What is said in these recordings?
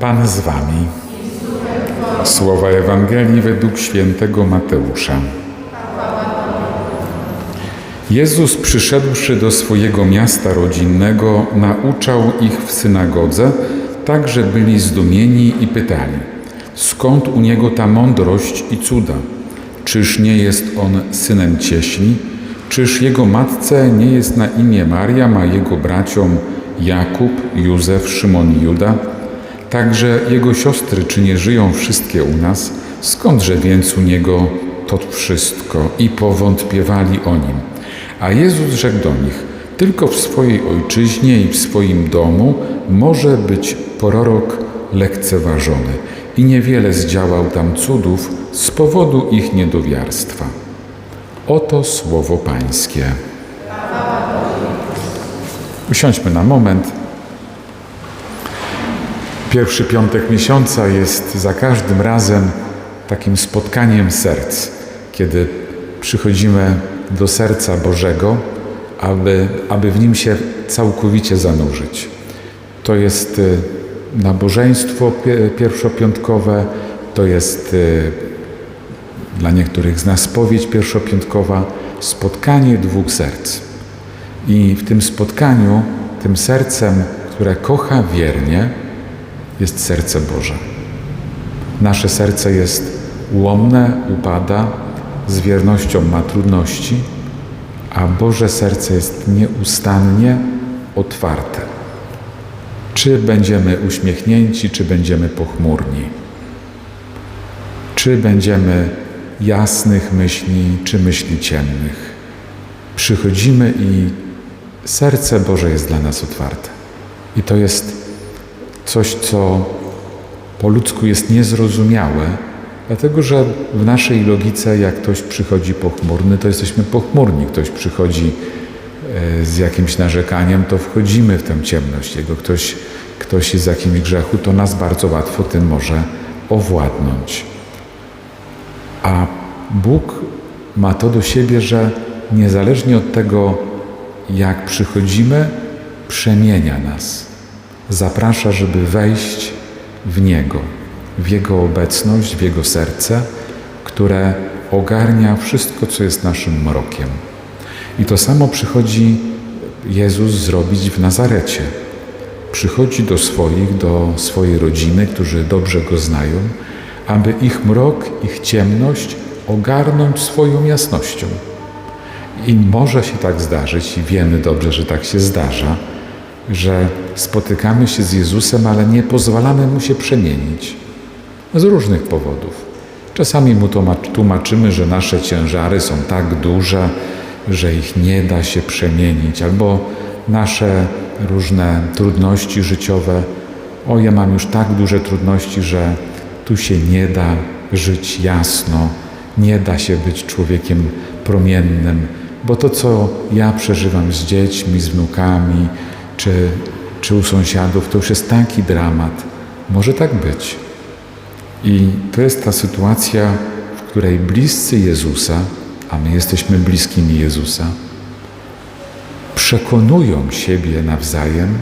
Pan z wami. Słowa Ewangelii według świętego Mateusza. Jezus przyszedłszy do swojego miasta rodzinnego, nauczał ich w synagodze, tak że byli zdumieni i pytali, skąd u niego ta mądrość i cuda? Czyż nie jest on synem cieśli? Czyż jego matce nie jest na imię Maria, a jego braciom Jakub, Józef, Szymon Juda? Także jego siostry, czy nie żyją wszystkie u nas? Skądże więc u niego to wszystko? I powątpiewali o nim. A Jezus rzekł do nich, tylko w swojej ojczyźnie i w swoim domu może być prorok lekceważony. I niewiele zdziałał tam cudów z powodu ich niedowiarstwa. Oto słowo Pańskie. Usiądźmy na moment. Pierwszy piątek miesiąca jest za każdym razem takim spotkaniem serc, kiedy przychodzimy do serca Bożego, aby, aby w nim się całkowicie zanurzyć. To jest y, nabożeństwo pierwszopiątkowe, to jest y, dla niektórych z nas spowiedź pierwszopiątkowa, spotkanie dwóch serc. I w tym spotkaniu, tym sercem, które kocha wiernie, jest serce Boże. Nasze serce jest ułomne, upada, z wiernością ma trudności, a Boże serce jest nieustannie otwarte. Czy będziemy uśmiechnięci, czy będziemy pochmurni? Czy będziemy jasnych myśli, czy myśli ciemnych? Przychodzimy i serce Boże jest dla nas otwarte. I to jest coś, co po ludzku jest niezrozumiałe, dlatego że w naszej logice, jak ktoś przychodzi pochmurny, to jesteśmy pochmurni. Ktoś przychodzi e, z jakimś narzekaniem, to wchodzimy w tę ciemność jego. Ktoś, ktoś jest z jakimś grzechu, to nas bardzo łatwo tym może owładnąć. A Bóg ma to do siebie, że niezależnie od tego, jak przychodzimy, przemienia nas. Zaprasza, żeby wejść w Niego, w Jego obecność, w Jego serce, które ogarnia wszystko, co jest naszym mrokiem. I to samo przychodzi Jezus zrobić w Nazarecie. Przychodzi do swoich, do swojej rodziny, którzy dobrze Go znają, aby ich mrok, ich ciemność ogarnąć swoją jasnością. I może się tak zdarzyć, i wiemy dobrze, że tak się zdarza, że spotykamy się z Jezusem, ale nie pozwalamy Mu się przemienić. Z różnych powodów. Czasami Mu tłumaczymy, że nasze ciężary są tak duże, że ich nie da się przemienić, albo nasze różne trudności życiowe. O, ja mam już tak duże trudności, że tu się nie da żyć jasno, nie da się być człowiekiem promiennym, bo to, co ja przeżywam z dziećmi, z wnukami, czy, czy u sąsiadów, to już jest taki dramat. Może tak być. I to jest ta sytuacja, w której bliscy Jezusa, a my jesteśmy bliskimi Jezusa, przekonują siebie nawzajem,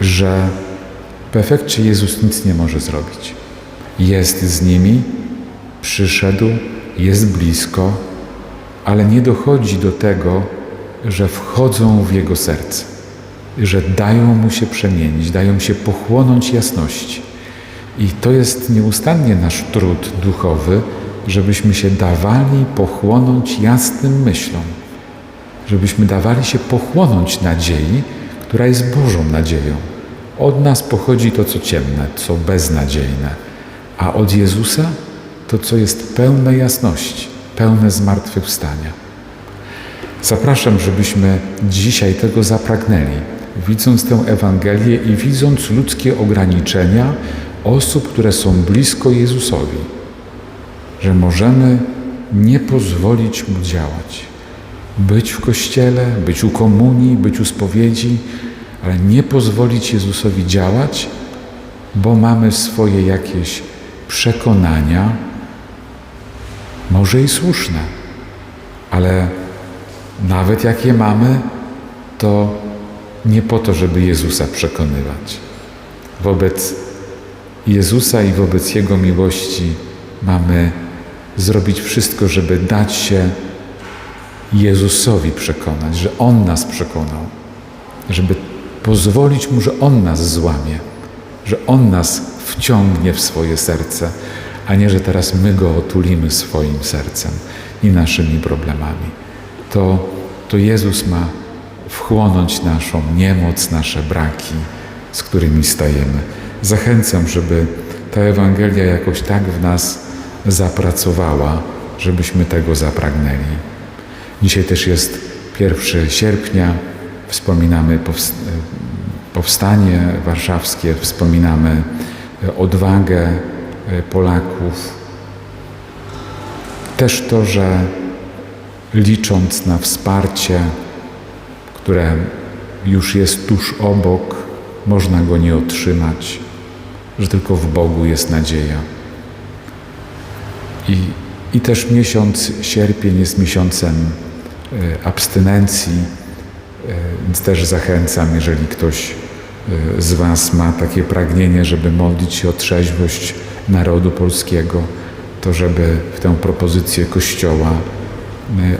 że w efekcie Jezus nic nie może zrobić. Jest z nimi, przyszedł, jest blisko, ale nie dochodzi do tego, że wchodzą w Jego serce, że dają Mu się przemienić, dają się pochłonąć jasności. I to jest nieustannie nasz trud duchowy, żebyśmy się dawali pochłonąć jasnym myślom, żebyśmy dawali się pochłonąć nadziei, która jest Bożą nadzieją. Od nas pochodzi to, co ciemne, co beznadziejne, a od Jezusa to, co jest pełne jasności, pełne zmartwychwstania. Zapraszam, żebyśmy dzisiaj tego zapragnęli, widząc tę Ewangelię i widząc ludzkie ograniczenia osób, które są blisko Jezusowi, że możemy nie pozwolić Mu działać. Być w kościele, być u komunii, być u spowiedzi, ale nie pozwolić Jezusowi działać, bo mamy swoje jakieś przekonania, może i słuszne, ale nawet jak je mamy, to nie po to, żeby Jezusa przekonywać. Wobec Jezusa i wobec Jego miłości mamy zrobić wszystko, żeby dać się Jezusowi przekonać, że On nas przekonał, żeby pozwolić Mu, że On nas złamie, że On nas wciągnie w swoje serce, a nie, że teraz my Go otulimy swoim sercem i naszymi problemami. To, to Jezus ma wchłonąć naszą niemoc, nasze braki, z którymi stajemy. Zachęcam, żeby ta Ewangelia jakoś tak w nas zapracowała, żebyśmy tego zapragnęli. Dzisiaj też jest 1 sierpnia, wspominamy powst- powstanie warszawskie, wspominamy odwagę Polaków. Też to, że licząc na wsparcie, które już jest tuż obok, można go nie otrzymać, że tylko w Bogu jest nadzieja. I, i też miesiąc sierpień jest miesiącem e, abstynencji, e, więc też zachęcam, jeżeli ktoś e, z Was ma takie pragnienie, żeby modlić się o trzeźwość narodu polskiego, to żeby w tę propozycję Kościoła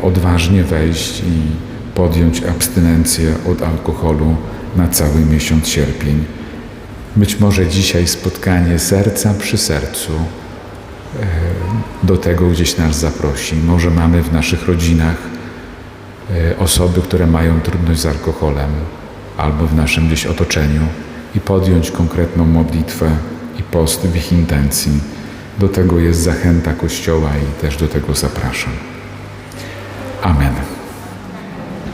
odważnie wejść i podjąć abstynencję od alkoholu na cały miesiąc sierpień. Być może dzisiaj spotkanie serca przy sercu e, do tego gdzieś nas zaprosi. Może mamy w naszych rodzinach e, osoby, które mają trudność z alkoholem, albo w naszym gdzieś otoczeniu i podjąć konkretną modlitwę i post w ich intencji. Do tego jest zachęta Kościoła i też do tego zapraszam. Amen.